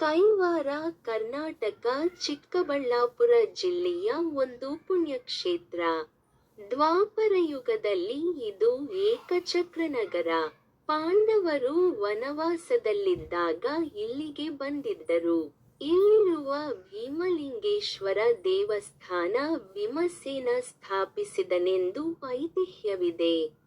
ಕೈವಾರ ಕರ್ನಾಟಕ, ಚಿಕ್ಕಬಳ್ಳಾಪುರ ಜಿಲ್ಲೆಯ ಒಂದು ಪುಣ್ಯಕ್ಷೇತ್ರ. ದ್ವಾಪರಯುಗದಲ್ಲಿ ಇದು ಏಕಚಕ್ರ ನಗರ. ಪಾಂಡವರು ವನವಾಸದಲ್ಲಿದ್ದಾಗ ಇಲ್ಲಿಗೆ ಬಂದಿದ್ದರು. ಇಲ್ಲಿರುವ ಭೀಮಲಿಂಗೇಶ್ವರ ದೇವಸ್ಥಾನ ಭೀಮಸೇನ ಸ್ಥಾಪಿಸಿದನೆಂದು ಐತಿಹ್ಯವಿದೆ.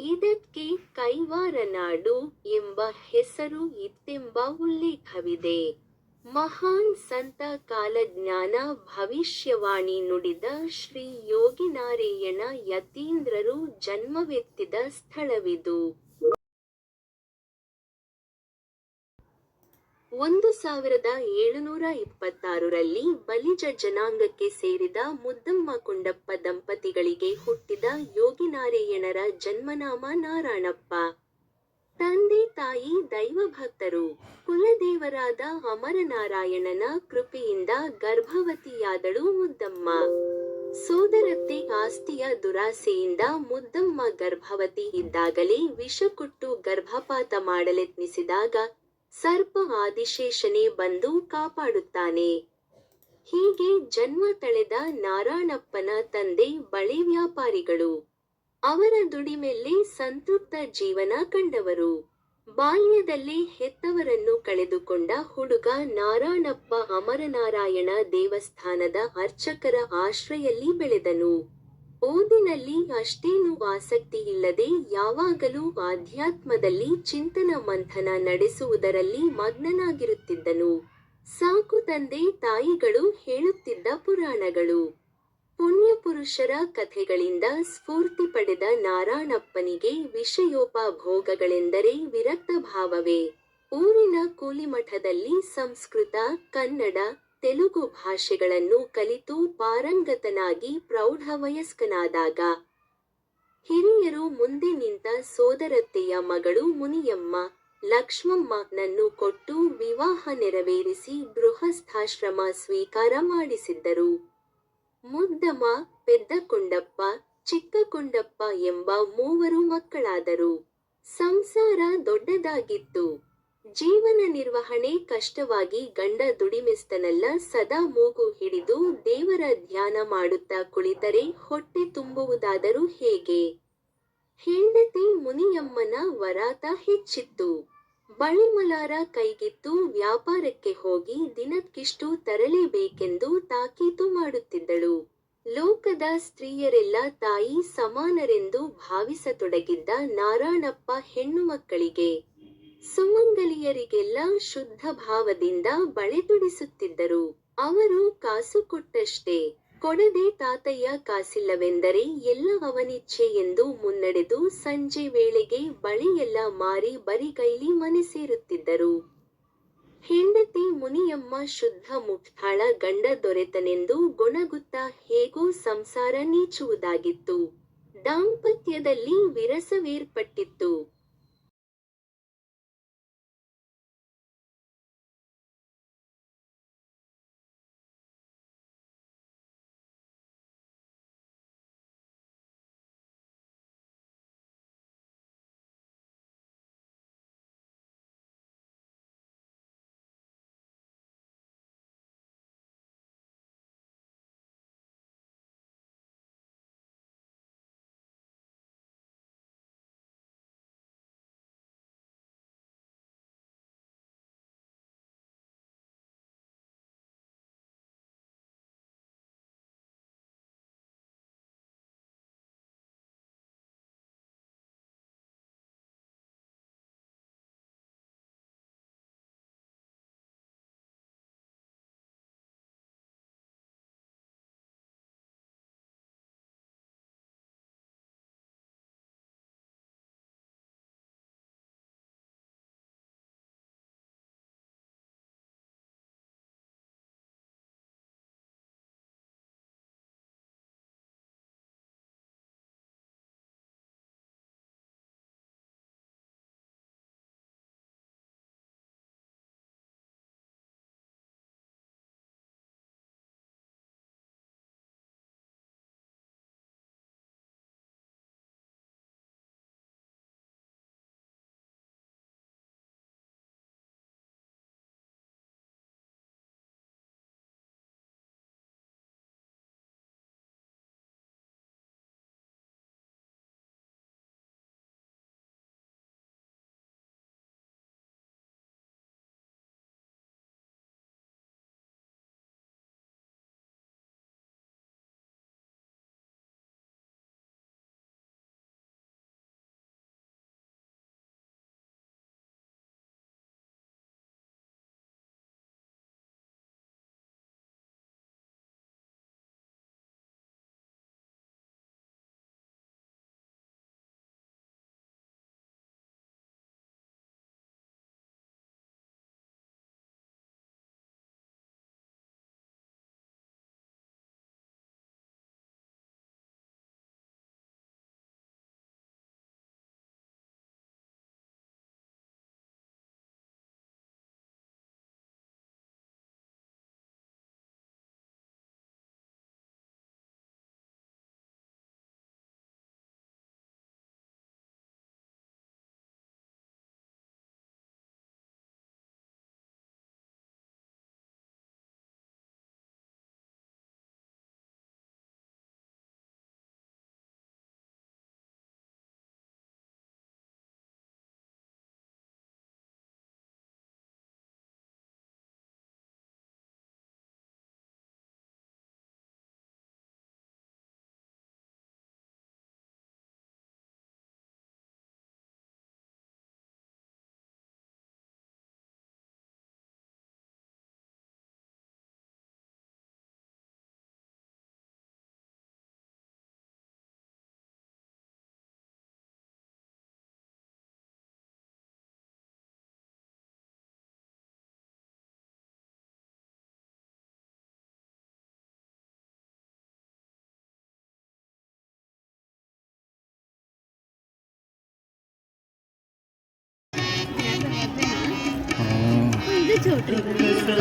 ಇದಕ್ಕೆ ಕೈವಾರನಾಡು ಎಂಬ ಹೆಸರು ಇತ್ತೆಂಬ ಉಲ್ಲೇಖವಿದೆ. ಮಹಾನ್ ಸಂತ ಕಾಲಜ್ಞಾನ ಭವಿಷ್ಯವಾಣಿ ನುಡಿದ ಶ್ರೀ ಯೋಗಿನಾರೇಯಣ ಯತೀಂದ್ರರು ಜನ್ಮವೆತ್ತಿದ ಸ್ಥಳವಿದು. ಒಂದು ಸಾವಿರದ ಏಳುನೂರ ಇಪ್ಪತ್ತಾರರಲ್ಲಿ ಬಲಿಜ ಜನಾಂಗಕ್ಕೆ ಸೇರಿದ ಮುದ್ದಮ್ಮ ಕುಂಡಪ್ಪ ದಂಪತಿಗಳಿಗೆ ಹುಟ್ಟಿದ ಯೋಗಿನಾರಾಯಣರ ಜನ್ಮನಾಮ ನಾರಾಯಣಪ್ಪ ತಂದೆ ತಾಯಿ ದೈವಭಕ್ತರು. ಕುಲದೇವರಾದ ಅಮರನಾರಾಯಣನ ಕೃಪೆಯಿಂದ ಗರ್ಭವತಿಯಾದಳು ಮುದ್ದಮ್ಮ. ಸೋದರತ್ತೆ ಆಸ್ತಿಯ ದುರಾಸೆಯಿಂದ ಮುದ್ದಮ್ಮ ಗರ್ಭವತಿ ಇದ್ದಾಗಲೇ ವಿಷ ಕೊಟ್ಟು ಗರ್ಭಪಾತ ಮಾಡಲೆತ್ನಿಸಿದಾಗ ಸರ್ಪ ಆದಿಶೇಷನೇ ಬಂದು ಕಾಪಾಡುತ್ತಾನೆ. ಹೀಗೆ ಜನ್ಮ ತಳೆದ ನಾರಾಯಣಪ್ಪನ ತಂದೆ ಬಳೆ ವ್ಯಾಪಾರಿಗಳು. ಅವರ ದುಡಿಮೆಲ್ಲೇ ಸಂತೃಪ್ತ ಜೀವನ ಕಂಡವರು. ಬಾಲ್ಯದಲ್ಲಿ ಹೆತ್ತವರನ್ನು ಕಳೆದುಕೊಂಡ ಹುಡುಗ ನಾರಾಯಣಪ್ಪ ಅಮರನಾರಾಯಣ ದೇವಸ್ಥಾನದ ಅರ್ಚಕರ ಆಶ್ರಯಲ್ಲಿ ಬೆಳೆದನು. ಓದಿನಲ್ಲಿ ಅಷ್ಟೇನೂ ಆಸಕ್ತಿಯಿಲ್ಲದೆ ಯಾವಾಗಲೂ ಆಧ್ಯಾತ್ಮದಲ್ಲಿ ಚಿಂತನ ಮಂಥನ ನಡೆಸುವುದರಲ್ಲಿ ಮಗ್ನನಾಗಿರುತ್ತಿದ್ದನು. ಸಾಕು ತಂದೆ ತಾಯಿಗಳು ಹೇಳುತ್ತಿದ್ದ ಪುರಾಣಗಳು, ಪುಣ್ಯಪುರುಷರ ಕಥೆಗಳಿಂದ ಸ್ಫೂರ್ತಿ ಪಡೆದ ನಾರಾಯಣಪ್ಪನಿಗೆ ವಿಷಯೋಪಭೋಗಗಳೆಂದರೆ ವಿರಕ್ತಭಾವವೇ. ಊರಿನ ಕೂಲಿಮಠದಲ್ಲಿ ಸಂಸ್ಕೃತ, ಕನ್ನಡ, ತೆಲುಗು ಭಾಷೆಗಳನ್ನು ಕಲಿತು ಪಾರಂಗತನಾಗಿ ಪ್ರೌಢವಯಸ್ಕನಾದಾಗ, ಹಿರಿಯರು ಮುಂದೆ ನಿಂತ ಸೋದರತ್ತೆಯ ಮಗಳು ಮುನಿಯಮ್ಮ, ಲಕ್ಷ್ಮಮ್ಮನನ್ನು ಕೊಟ್ಟು ವಿವಾಹ ನೆರವೇರಿಸಿ ಗೃಹಸ್ಥಾಶ್ರಮ ಸ್ವೀಕಾರ ಮಾಡಿಸಿದ್ದರು. ಮುದ್ದಮ್ಮ, ಪೆದ್ದ ಚಿಕ್ಕಕೊಂಡಪ್ಪ ಚಿಕ್ಕ ಕುಂಡಪ್ಪ ಎಂಬ ಮೂವರು ಮಕ್ಕಳಾದರು. ಸಂಸಾರ ದೊಡ್ಡದಾಗಿತ್ತು. ಜೀವನ ನಿರ್ವಹಣೆ ಕಷ್ಟವಾಗಿ ಗಂಡ ದುಡಿಮೆಸ್ತನಲ್ಲ ಸದಾ ಮೂಗು ಹಿಡಿದು ದೇವರ ಧ್ಯಾನ ಮಾಡುತ್ತಾ ಕುಳಿತರೆ ಹೊಟ್ಟೆ ತುಂಬುವುದಾದರೂ ಹೇಗೆ. ಹೆಂಡತಿ ಮುನಿಯಮ್ಮನ ವರಾತ ಹೆಚ್ಚಿತ್ತು. ಬಳಿಮಲಾರ ಕೈಗಿತ್ತು ವ್ಯಾಪಾರಕ್ಕೆ ಹೋಗಿ ದಿನಕ್ಕಿಷ್ಟು ತರಲೇಬೇಕೆಂದು ತಾಕೀತು ಮಾಡುತ್ತಿದ್ದಳು. ಲೋಕದ ಸ್ತ್ರೀಯರೆಲ್ಲ ತಾಯಿ ಸಮಾನರೆಂದು ಭಾವಿಸತೊಡಗಿದ್ದ ಹೆಣ್ಣು ಹೆಣ್ಣುಮಕ್ಕಳಿಗೆ, ಸುಮಂಗಲಿಯರಿಗೆಲ್ಲ ಶುದ್ಧಭಾವದಿಂದ ಬಳೆ ತೊಡಿಸುತ್ತಿದ್ದರು. ಅವರು ಕಾಸು ಕೊಟ್ಟಷ್ಟೇ. ಕೊಡದೆ ತಾತಯ್ಯ ಕಾಸಿಲ್ಲವೆಂದರೆ ಎಲ್ಲ ಅವನಿಚ್ಛೆ ಎಂದು ಮುನ್ನಡೆದು ಸಂಜೆ ವೇಳೆಗೆ ಬಳೆಯೆಲ್ಲ ಮಾರಿ ಬರಿಗೈಲಿ ಮನೆ ಸೇರುತ್ತಿದ್ದರು. ಹೆಂಡತಿ ಮುನಿಯಮ್ಮ ಶುದ್ಧ ಮುಕ್ತಾಳ ಗಂಡ ದೊರೆತನೆಂದು ಗೊಣಗುತ್ತಾ ಹೇಗೋ ಸಂಸಾರ ನೀಚುವುದಾಗಿತ್ತು. ದಾಂಪತ್ಯದಲ್ಲಿ ವಿರಸವೇರ್ಪಟ್ಟಿತ್ತು.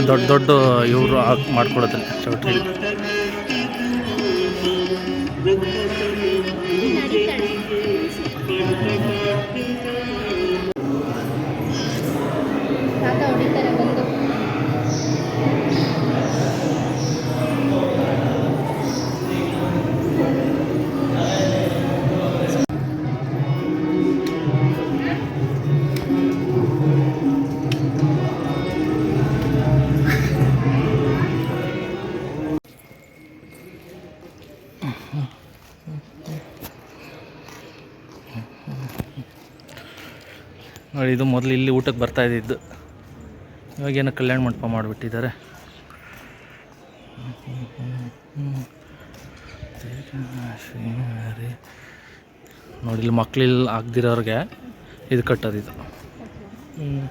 ದೊಡ್ಡ ದೊಡ್ಡ ಇವರು ಮಾಡ್ಕೊಳತ್ತೆ ಚೌಟ್ರಿ. ನೋಡಿ, ಇದು ಮೊದಲು ಇಲ್ಲಿ ಊಟಕ್ಕೆ ಬರ್ತಾ ಇದ್ದಿದ್ದು. ಇವಾಗೇನೋ ಕಲ್ಯಾಣ ಮಂಟಪ ಮಾಡಿಬಿಟ್ಟಿದ್ದಾರೆ. ನೋಡಿ, ಇಲ್ಲಿ ಮಕ್ಳಿಲ್ಲ ಆಗದಿರೋರಿಗೆ ಇದು ಕಟ್ಟೋದು ಇದು. ಹ್ಞೂ